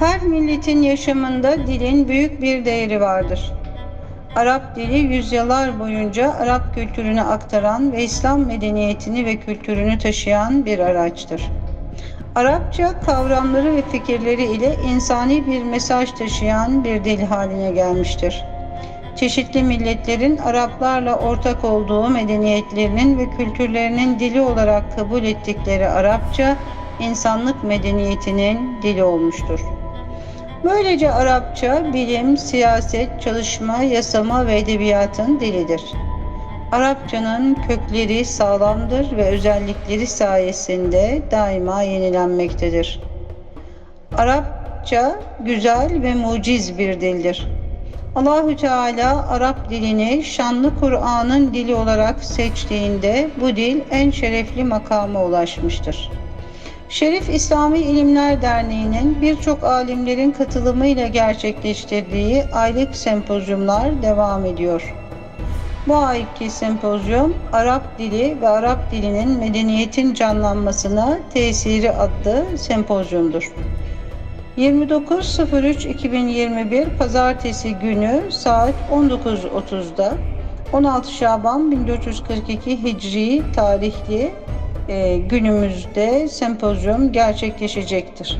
Her milletin yaşamında dilin büyük bir değeri vardır. Arap dili yüzyıllar boyunca Arap kültürünü aktaran ve İslam medeniyetini ve kültürünü taşıyan bir araçtır. Arapça kavramları ve fikirleri ile insani bir mesaj taşıyan bir dil haline gelmiştir. Çeşitli milletlerin Araplarla ortak olduğu medeniyetlerinin ve kültürlerinin dili olarak kabul ettikleri Arapça, insanlık medeniyetinin dili olmuştur. Böylece Arapça bilim, siyaset, çalışma, yasama ve edebiyatın dilidir. Arapçanın kökleri sağlamdır ve özellikleri sayesinde daima yenilenmektedir. Arapça güzel ve muciz bir dildir. Allahü Teala Arap dilini şanlı Kur'an'ın dili olarak seçtiğinde bu dil en şerefli makama ulaşmıştır. Şerif İslami İlimler Derneği'nin birçok alimlerin katılımıyla gerçekleştirdiği aylık sempozyumlar devam ediyor. Bu ayki sempozyum Arap dili ve Arap dilinin medeniyetin canlanmasına tesiri adlı sempozyumdur. 29.03.2021 Pazartesi günü saat 19.30'da 16 Şaban 1442 Hicri tarihli günümüzde sempozyum gerçekleşecektir.